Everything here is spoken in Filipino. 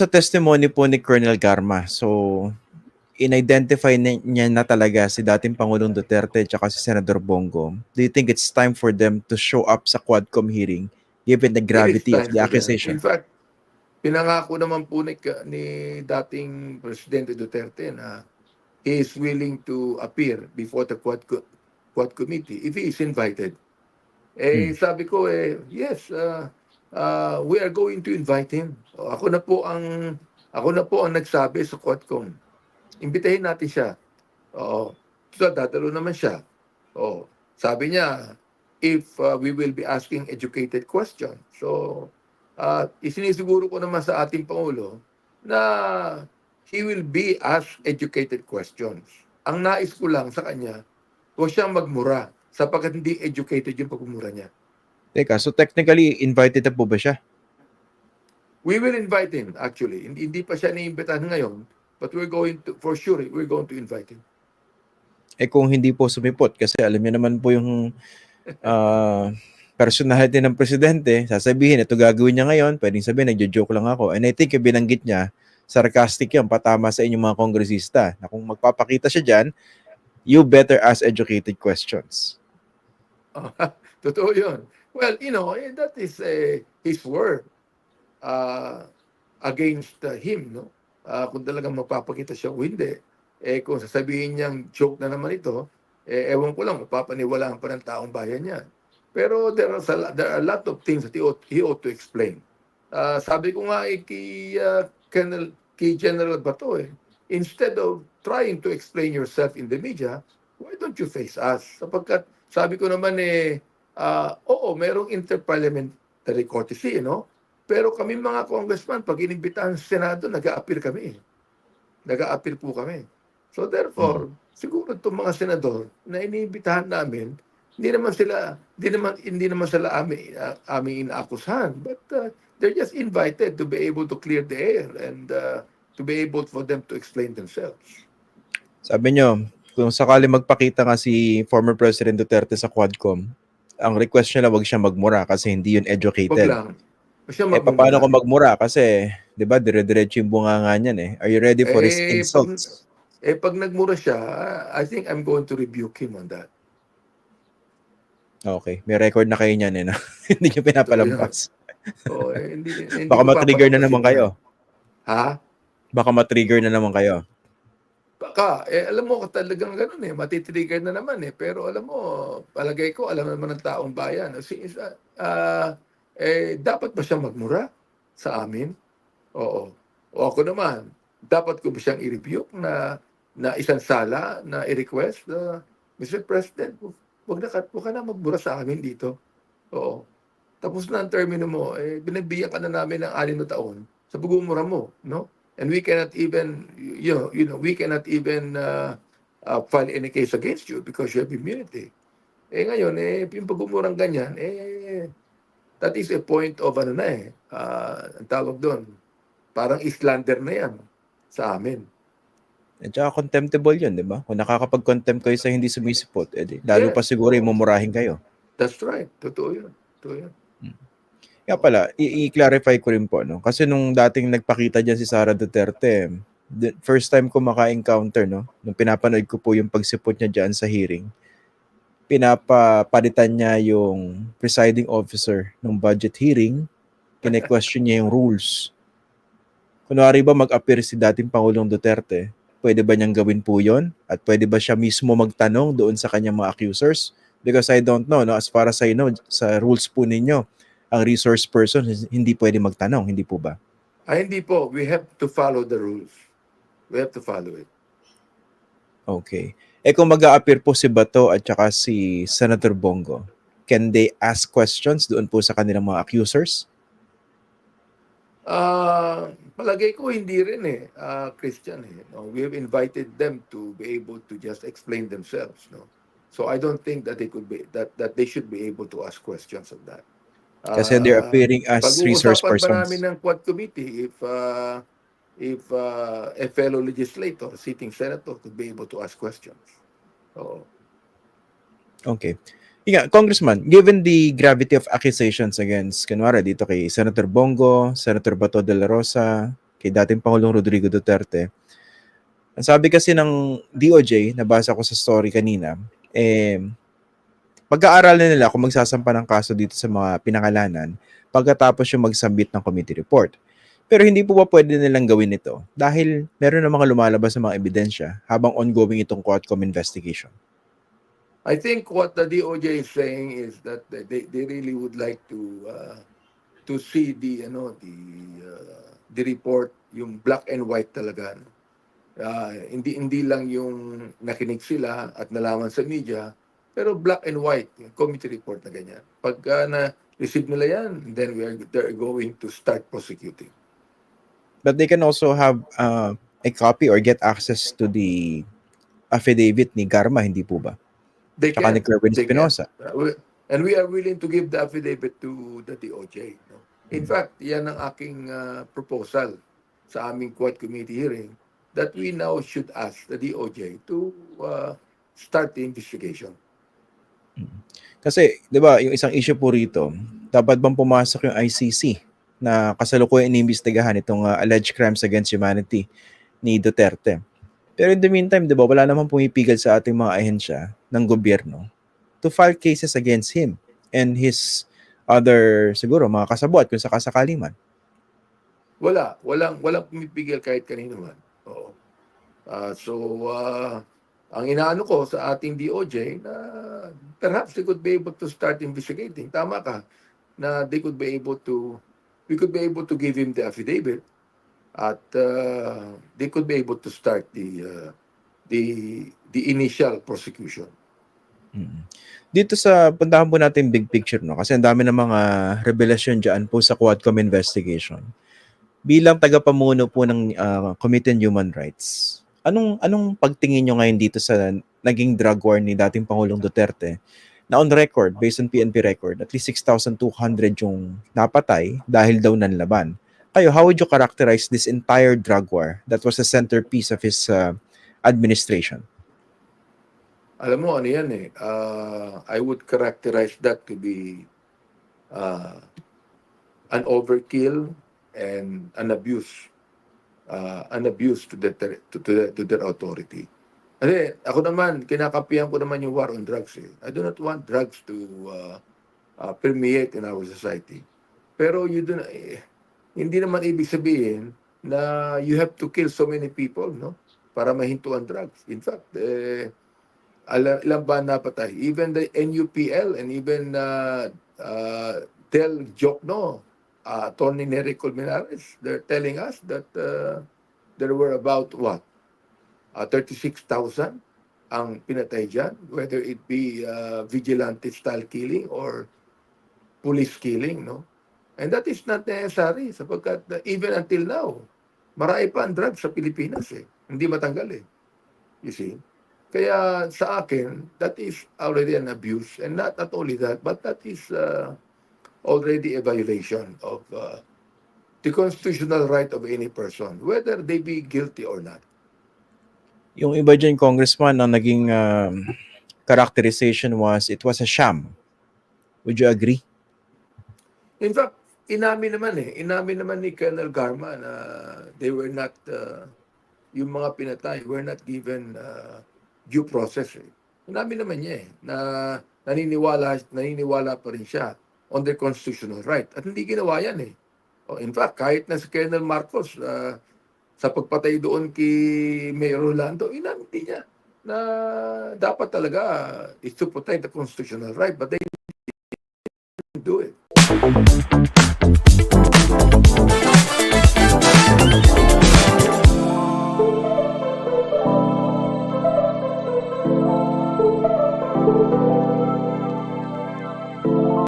sa testimony po ni Colonel Garma, so in-identify ni- niya na talaga si dating Pangulong Duterte at si Senator Bongo. Do you think it's time for them to show up sa Quadcom hearing given the gravity of the accusation? In fact, pinangako naman po ni, ni dating Presidente Duterte na he is willing to appear before the Quad, Quad Committee if he is invited. Eh, sabi ko, eh, yes, uh, uh, we are going to invite him. O, Ako na po ang ako na po ang nagsabi sa Quadcom. Imbitahin natin siya. Oo. So, dadalo naman siya. Oo. Sabi niya, if uh, we will be asking educated questions. So, uh, isinisiguro ko naman sa ating Pangulo na he will be asked educated questions. Ang nais ko lang sa kanya, huwag siyang magmura sapagkat hindi educated yung pagmumura niya. Teka, so technically, invited na po ba siya? We will invite him, actually. Hindi, pa siya niimbitahan ngayon, but we're going to, for sure, we're going to invite him. Eh kung hindi po sumipot, kasi alam niyo naman po yung uh, personality ng presidente, sasabihin, ito gagawin niya ngayon, pwedeng sabihin, nagjo-joke lang ako. And I think yung binanggit niya, sarcastic yun, patama sa inyong mga kongresista, na kung magpapakita siya dyan, you better ask educated questions. Totoo yun. Well, you know, eh, that is eh, his word uh, against uh, him, no? Uh, kung talagang magpapakita siya o hindi. Eh, kung sasabihin niyang joke na naman ito, eh, ewan ko lang, mapapaniwalaan pa ng taong bayan niya. Pero there are, there are a lot of things that he ought, he ought to explain. Uh, sabi ko nga eh, kay, uh, Colonel, kay General Bato, eh, instead of trying to explain yourself in the media, why don't you face us? Sapagkat sabi ko naman eh, ah, oo, merong interparliamentary courtesy, no? Pero kami mga congressman, pag inimbitahan sa Senado, nag-a-appeal kami. Nag-a-appeal po kami. So therefore, siguro itong mga senador na iniimbitahan namin, hindi naman sila, hindi naman, hindi naman sila aming, uh, aming inaakusahan, but uh, they're just invited to be able to clear the air and uh, to be able for them to explain themselves. Sabi niyo, kung sakali magpakita nga si former President Duterte sa Quadcom, ang request niya lang wag siya magmura kasi hindi yun Wag educated. lang. Siya Eh, paano kung magmura? Kasi, di ba, dire-diretso yung bunganga niyan eh. Are you ready for his Eh, insults? Eh, pag nagmura siya, I think I'm going to rebuke him on that. Okay, may record na kayo niyan eh. No? hindi niyo pinapalampas. So, eh, hindi, hindi Baka matrigger na naman kayo. Ha? Baka matrigger na naman kayo. Baka, eh, alam mo, talagang ganun eh, matitrigger na naman eh. Pero alam mo, palagay ko, alam naman ng taong bayan. Si, ah, eh, dapat ba siyang magmura sa amin? Oo. O ako naman, dapat ko ba siyang i-rebuke na na isang sala na i-request na Mr. President, wag na wag ka na magmura sa amin dito. Oo. Tapos na ang termino mo, eh, binibigyan ka na namin ng anim na taon sa pagmumura mo, no? And we cannot even, you know, you know, we cannot even uh, uh, file any case against you because you have immunity. Eh ngayon, eh, yung pagmumurang ganyan, eh, that is a point of ano na eh, uh, ang tawag doon, parang islander na yan sa amin. At saka contemptible yun, di ba? Kung nakakapag-contempt kayo sa hindi sumisipot, edi, lalo Yes. pa siguro yung mumurahin kayo. That's right. Totoo yun. Totoo yun. Kaya pala, i-clarify ko rin po, no? Kasi nung dating nagpakita dyan si Sara Duterte, the first time ko maka-encounter, no? Nung pinapanood ko po yung pagsipot niya dyan sa hearing, pinapapalitan niya yung presiding officer ng budget hearing, kine-question niya yung rules. Kunwari ba mag-appear si dating Pangulong Duterte, pwede ba niyang gawin po yon At pwede ba siya mismo magtanong doon sa kanyang mga accusers? Because I don't know, no? as far as I know, sa rules po ninyo, ang resource person hindi pwede magtanong, hindi po ba? Ay, hindi po. We have to follow the rules. We have to follow it. Okay. Eh kung mag appear po si Bato at saka si Senator Bongo, can they ask questions doon po sa kanilang mga accusers? Ah, palagay ko hindi rin eh, ah, Christian eh. No? We have invited them to be able to just explain themselves, no. So I don't think that they could be that that they should be able to ask questions of that. Kasi they're Ah, appearing as resource Pag-uusapan pa persons. namin ng Quad Committee if uh, if uh, a fellow legislator, sitting senator, could be able to ask questions. Oo. Okay. Yeah, Congressman, given the gravity of accusations against, kunwari dito kay Senator Bongo, Senator Bato de la Rosa, kay dating Pangulong Rodrigo Duterte. Ang sabi kasi ng DOJ, nabasa ko sa story kanina, eh, pag-aaralan nila kung magsasampa ng kaso dito sa mga pinangalanan pagkatapos yung mag-submit ng committee report. Pero hindi po ba pwede nilang gawin ito dahil meron na mga lumalabas na mga ebidensya habang ongoing itong Quadcom investigation. I think what the DOJ is saying is that they, they really would like to uh, to see the ano the uh, the report yung black and white talaga. Ah, hindi hindi lang yung nakinig sila at nalaman sa media, pero black and white yung committee report na ganyan. Pagka na receive nila yan, then we are they're going to start prosecuting. But they can also have uh, a copy or get access to the affidavit ni Garma, hindi po ba? They Tsaka can. ni Kerwin They can. Espinosa. Uh, and we are willing to give the affidavit to the DOJ. No? In fact, yan ang aking uh, proposal sa aming Quad Committee hearing that we now should ask the DOJ to uh, start the investigation. Kasi, di ba, yung isang issue po rito, dapat bang pumasok yung ICC na kasalukuyan inimbestigahan itong uh, alleged crimes against humanity ni Duterte. Pero in the meantime, di ba, wala naman pumipigil sa ating mga ahensya ng gobyerno to file cases against him and his other, siguro, mga kasabot kung sakasakali man. Wala, walang walang pumipigil kahit kanino man. Oo. Ah, so uh, ang inaano ko sa ating DOJ na perhaps they could be able to start investigating. Tama ka na they could be able to we could be able to give him the affidavit at uh, they could be able to start the uh, the the initial prosecution. Mm. Dito sa puntahan po natin big picture no kasi ang dami ng mga revelasyon diyan po sa Quadcom investigation. Bilang tagapamuno po ng ah, Committee on Human Rights, anong anong pagtingin nyo ngayon dito sa naging drug war ni dating Pangulong Duterte na on record, based on PNP record, at least 6,200 yung napatay dahil daw nanlaban. Kayo, how would you characterize this entire drug war that was the centerpiece of his ah, administration? Alam mo ano yan eh. uh, I would characterize that to be uh, an overkill and an abuse. Uh, an abuse to, the, to, the- to their authority. Kasi ako naman, kinakapihan ko naman yung war on drugs. Eh. I do not want drugs to uh, uh, permeate in our society. Pero you do na, eh, hindi naman ibig sabihin na you have to kill so many people no para mahinto ang drugs. In fact, eh, ala, ilang ba napatay? Even the NUPL and even uh, uh, Del Jokno, uh, Tony Nery Colmenares, they're telling us that uh, there were about what? Uh, 36,000 ang pinatay dyan, whether it be uh, vigilante style killing or police killing, no? And that is not necessary sapagkat uh, even until now, marami pa ang drugs sa Pilipinas eh. Hindi matanggal eh. You see? Kaya sa akin, that is already an abuse. And not, not only that, but that is uh, already a violation of uh, the constitutional right of any person, whether they be guilty or not. Yung iba dyan, congressman, ang naging um, characterization was it was a sham. Would you agree? In fact, inamin naman eh. Inamin naman ni Colonel Garma na they were not, uh, yung mga pinatay were not given uh, due process eh. Inamin naman niya eh, na naniniwala, naniniwala pa rin siya on their constitutional right. At hindi ginawa yan eh. Oh, in fact, kahit na si Colonel Marcos, uh, sa pagpatay doon kay Mayor Rolando, inamin din niya na dapat talaga is to protect the constitutional right, but they didn't do it.